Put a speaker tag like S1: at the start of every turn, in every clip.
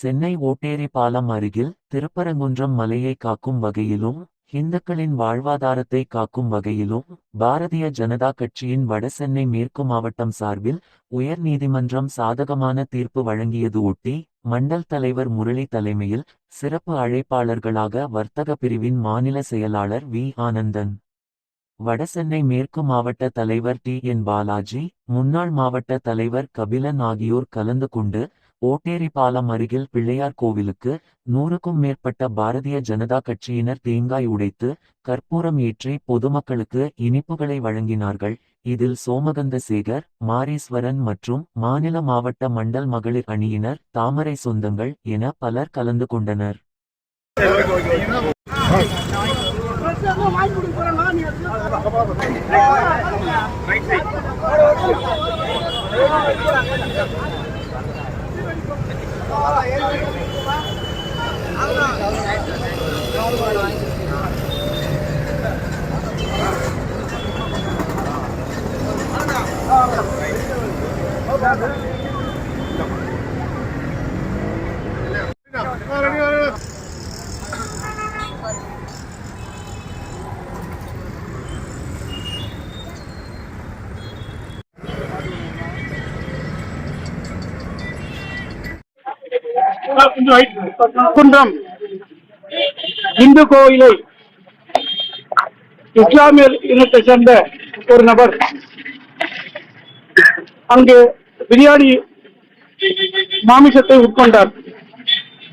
S1: சென்னை ஓட்டேரி பாலம் அருகில் திருப்பரங்குன்றம் மலையை காக்கும் வகையிலும் இந்துக்களின் வாழ்வாதாரத்தை காக்கும் வகையிலும் பாரதிய ஜனதா கட்சியின் வடசென்னை மேற்கு மாவட்டம் சார்பில் உயர் நீதிமன்றம் சாதகமான தீர்ப்பு வழங்கியது ஒட்டி மண்டல் தலைவர் முரளி தலைமையில் சிறப்பு அழைப்பாளர்களாக வர்த்தக பிரிவின் மாநில செயலாளர் வி. ஆனந்தன். வடசென்னை மேற்கு மாவட்ட தலைவர் டி. என். பாலாஜி முன்னாள் மாவட்ட தலைவர் கபிலன் ஆகியோர் கலந்து கொண்டு ஓட்டேரிபாலம் அருகில் பிள்ளையார் கோவிலுக்கு நூறுக்கும் மேற்பட்ட பாரதிய ஜனதா கட்சியினர் தேங்காய் உடைத்து கற்பூரம் ஏற்றி பொதுமக்களுக்கு இனிப்புகளை வழங்கினார்கள். இதில் சோமகந்த சேகர் மாரீஸ்வரன் மற்றும் மாநில மாவட்ட மண்டல் மகளிர் அணியினர் தாமரை சொந்தங்கள் என பலர் கலந்து கொண்டனர். 老板，你这个怎么卖？两块。
S2: குன்றம். இந்து கோயிலை இஸ்லாமிய இனத்தை சேர்ந்த ஒரு நபர். அங்கு பிரியாணி மாமிசத்தை உட்கொண்டார்.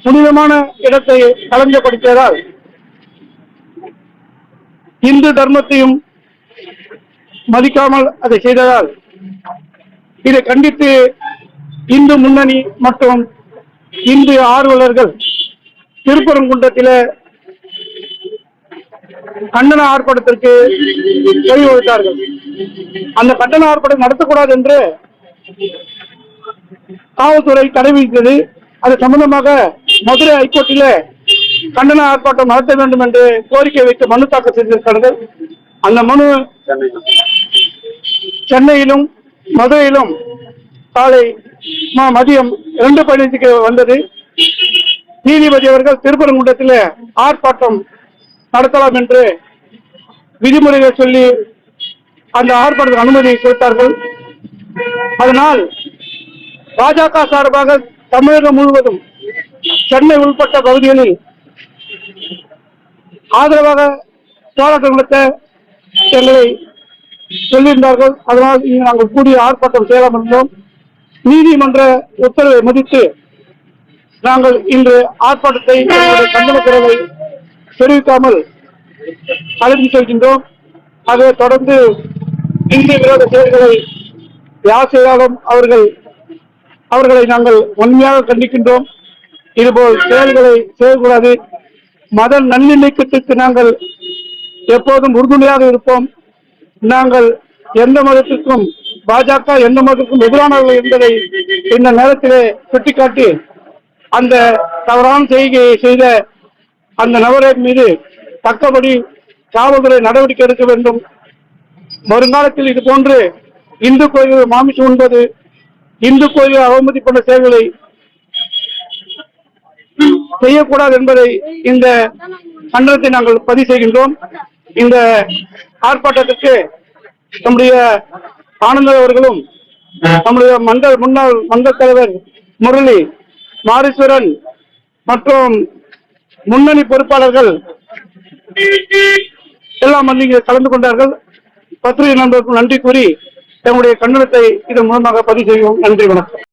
S2: புனிதமான இடத்தை கலஞ்சப்படுத்தியதால் இந்து தர்மத்தையும் மதிக்காமல் அதை செய்ததால் இதை கண்டித்து இந்து முன்னணி மற்றும் இந்து ஆர்வலர்கள் திருப்பரங்குன்றத்தில கண்டன ஆர்ப்பாட்டத்திற்கு வழிவகுத்தார்கள் அந்த கண்டன ஆர்ப்பாட்டம் நடத்தக்கூடாது என்று காவல்துறை தடை விதித்தது. அது சம்பந்தமாக மதுரை ஹைகோர்ட்டில கண்டன ஆர்ப்பாட்டம் நடத்த வேண்டும் என்று கோரிக்கை வைத்து மனு தாக்கல் செய்திருக்கிறார்கள். அந்த மனு சென்னையிலும் மதுரையிலும் காலை மதியம் இரண்டு பதினைந்துக்கு வந்தது. நீதிபதி அவர்கள் திருப்பரங்குன்றத்தில் ஆர்ப்பாட்டம் நடத்தலாம் என்று விதிமுறைகள் சொல்லி அந்த ஆர்ப்பாட்டத்துக்கு அனுமதி கொடுத்தார்கள். அதனால் பாஜக சார்பாக தமிழகம் முழுவதும் சென்னை உள்பட்ட பகுதிகளில் ஆதரவாக போராட்டம் நடத்த எங்களை சொல்லியிருந்தார்கள். அதனால் நாங்கள் கூடிய ஆர்ப்பாட்டம் செய்யலாம் இருந்தோம் நீதிமன்ற உத்தரவை மதித்து நாங்கள் இன்று ஆர்ப்பாட்டத்தை கண்டனக்குறவை தெரிவிக்காமல் அழைத்து செல்கின்றோம். அதை தொடர்ந்து இந்திய விரோத செயல்களை யார் செய்தாலும் அவர்கள் அவர்களை நாங்கள் உண்மையாக கண்டிக்கின்றோம். இதுபோல் செயல்களை செய்யக்கூடாது. மத நல்லிணக்கத்திற்கு நாங்கள் எப்போதும் உறுதுணையாக இருப்போம். நாங்கள் எந்த மதத்திற்கும் பாஜக எந்த மதத்திற்கும் எதிரானவர்கள் என்பதை இந்த நேரத்திலே சுட்டிக்காட்டி அந்த தவறான செய்கையை செய்த அந்த நபரின் மீது தக்கபடி காவல்துறை நடவடிக்கை எடுக்க வேண்டும். வருங்காலத்தில் இது போன்று இந்து கோயில்கள் மாமிசு உண்பது இந்து கோயில்கள் அவமதி பண்ண செயல்களை செய்யக்கூடாது என்பதை இந்த கண்டனத்தை நாங்கள் பதிவு செய்கின்றோம். இந்த ஆர்ப்பாட்டத்திற்கு நம்முடைய ஆனந்தர் அவர்களும் நம்முடைய மண்டல் முன்னாள் மண்டல் தலைவர் முரளி மாரீஸ்வரன் மற்றும் முன்னணி பொறுப்பாளர்கள் எல்லாம் வந்து இங்கே கலந்து கொண்டார்கள். பத்திரிகை நண்பர்களுக்கும் நன்றி கூறி தங்களுடைய கண்டனத்தை இதன் மூலமாக பதிவு செய்வோம். நன்றி வணக்கம்.